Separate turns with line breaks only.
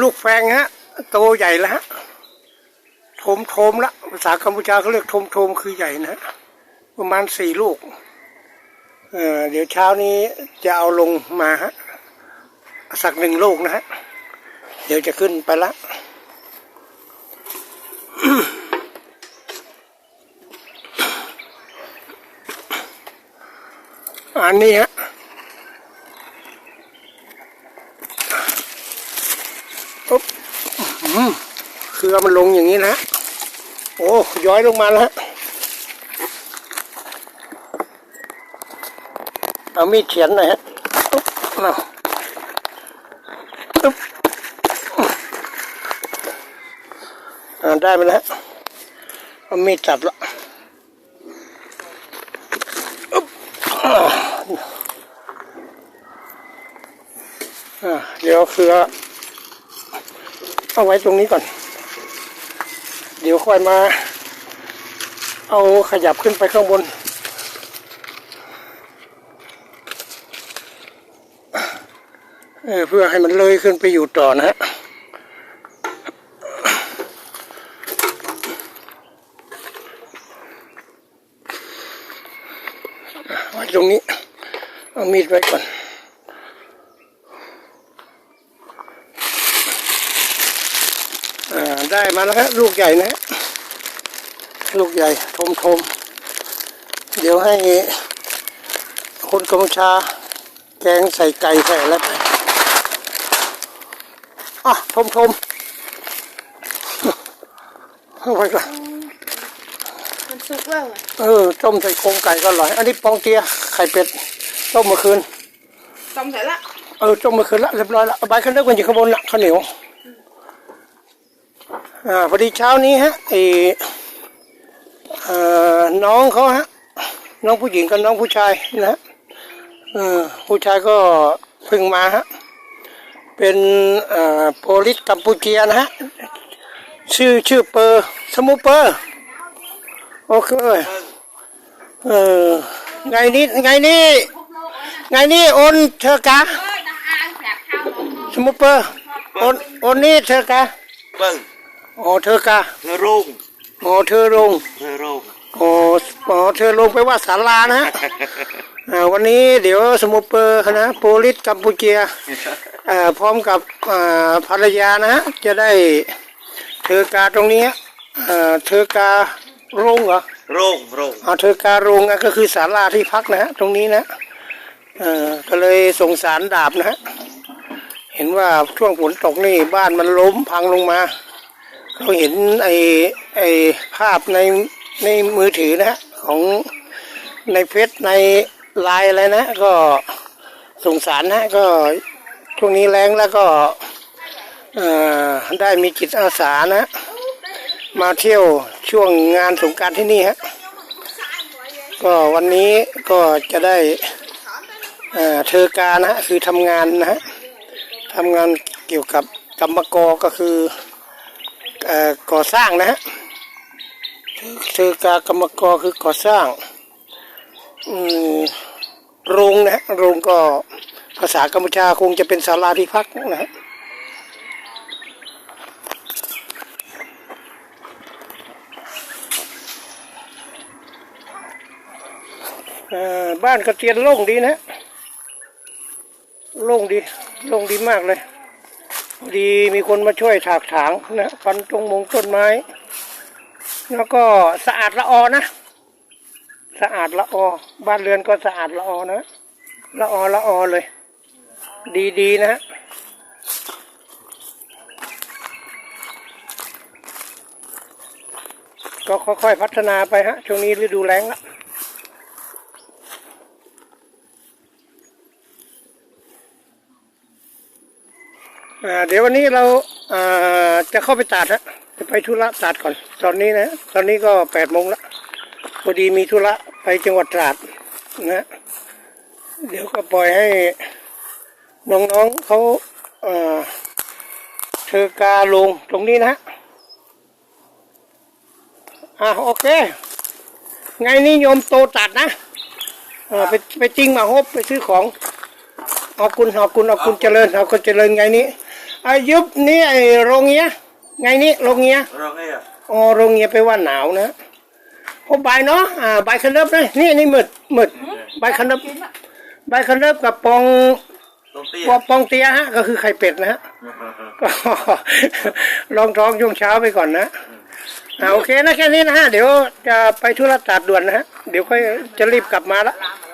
ลูกแฟงฮะโตใหญ่แล้วฮะโทมโทมละภาษากัมพูชาเขาเรียกโทมโทมคือใหญ่นะประมาณสี่ลูกเเดี๋ยวเช้านี้จะเอาลงมาฮะสักหนึ่งลูกนะฮะเดี๋ยวจะขึ้นไปละอันนี้ฮะ ปุ๊บเครือมันลงอย่างนี้นะ โอ้ย้อยลงมาแล้วเอามีดเขียนหน่อยฮะปุ๊บเอาปุ๊บได้ไปแล้วฮะเอามีดจับและปุ๊บอ่าเดี๋ยวเครือ เอาไว้ตรงนี้ก่อน เดี๋ยวค่อยมา เอาขยับขึ้นไปข้างบน เออเพื่อให้มันเลยขึ้นไปอยู่ต่อนะฮะไว้ตรงนี้ เอามีดไว้ก่อน อ่า ได้มาแล้วครับลูกใหญ่นะฮะลูกใหญ่ทมทมๆเดี๋ยวให้คนกัมพูชา แกงใส่ไก่ใส่อะไรไปอะทมทมๆเอาไว้ก่อน
มันสุกแล้วอะ
เออต้มใส่โครงไก่ก็อร่อย อันนี้ปองเตียไข่เป็ดต้มเมื่อคืน
ต้มเสร็จละ
เออต้มเมื่อคืนละเรียบร้อยละเอาใบข้าวเหนียวกันอยู่ข้างบนละข้าวเหนียว อ่าพอดีเช้านี้ฮะไอเอ่อน้องเขาฮะน้องผู้หญิงกับน้องผู้ชายนะฮะเออผู้ชายก็เพิ่งมาฮะเป็นเอ่อโปลิสกัมพูเชียนะฮะชื่อชื่อเปอร์สมุเปอร์โอเคเออไงนี่ไงนี่ไงนี่โอนเธอกะสมุปเปอร์โอนโอนนี่เธอกะ
เบิ้ง
อ๋อเธอกะ
เธอโรง
อ๋อเธอลง
เธอโรง
อ๋ออ๋อเธอลงไปว่าศาลานะฮะอ่าวันนี้เดี๋ยวสมุปเปอร์คณะโปลิสกัมพูเชียอ่าพร้อมกับอ่าภรรยานะฮะจะได้เธอกาตรงนี้อ่าเธอกาโรงเหรอ
โรงโรง
อ๋อเธอกาโรงนะก็คือศาลาที่พักนะฮะตรงนี้นะเออก็เลยสงสารดาบนะฮะเห็นว่าช่วงฝนตกนี่บ้านมันล้มพังลงมา เขาเห็นไอ้ไอ้ภาพในในมือถือนะฮะของในเฟซในไลน์อะไรนะ ก็สงสารนะก็ช่วงนี้แรงแล้วก็ได้มีจิตอาสานะ มาเที่ยวช่วงงานสงการที่นี่ฮะก็วันนี้ก็จะได้เอ่อการนะฮะคือทำงานนะฮะทำงานเกี่ยวกับกรรมกรก็คือ ก่อสร้างนะฮะเทอการกรรมกรคือก่อสร้างโรงนะฮะโรงก็ภาษากัมพูชาคงจะเป็นศาลาที่พักนะฮะบ้านกระเตียนโล่งดีนะ โล่งดี โล่งดีมากเลย พอดีมีคนมาช่วยถากถางนะฟันตรงมงต้นไม้ แล้วก็สะอาดละออนะ สะอาดละออ บ้านเรือนก็สะอาดละออนะละออละออเลย ดีดีๆนะก็ค่อยๆพัฒนาไปฮะ ช่วงนี้ฤดูแล้งละ เดี๋ยววันนี้เราจะเข้าไปตัดฮะจะไปธุระตัดก่อน ตอนนี้นะ ตอนนี้ก็แปดโมงละพอดีมีธุระไปจังหวัดตราดนะ เดี๋ยวก็ปล่อยให้น้องๆเขาเธอกาลงตรงนี้นะอ่าโอเค ไงนี่โยมโตตัดนะไปไปจริงมาฮบไปซื้อของ ขอบคุณขอบคุณขอบคุณเจริญขอบคุณเจริญไงนี้อายุบนี่ไอโรงเงี้ยไงนี่โรงเงี้ย
Orang ni ya.
อ๋อโรงเงี้ยไปว่าหนาวนะโอ้ใบเนาะอ่าใบขนบเลยนี่นี่หมึดหมึดใบขนบ
กินอะ
ใบขนบกับปอง
Tong
ปอง
tia.
ปองเตียฮะ ก็คือไข่เป็ดนะฮะก็ลองท้องช่วงเช้าไปก่อนนะอ่าโอเคนะแค่นี้นะฮะเดี๋ยวจะไปธุระตัดด่วนนะฮะเดี๋ยวค่อยจะรีบกลับมาละ
ลาม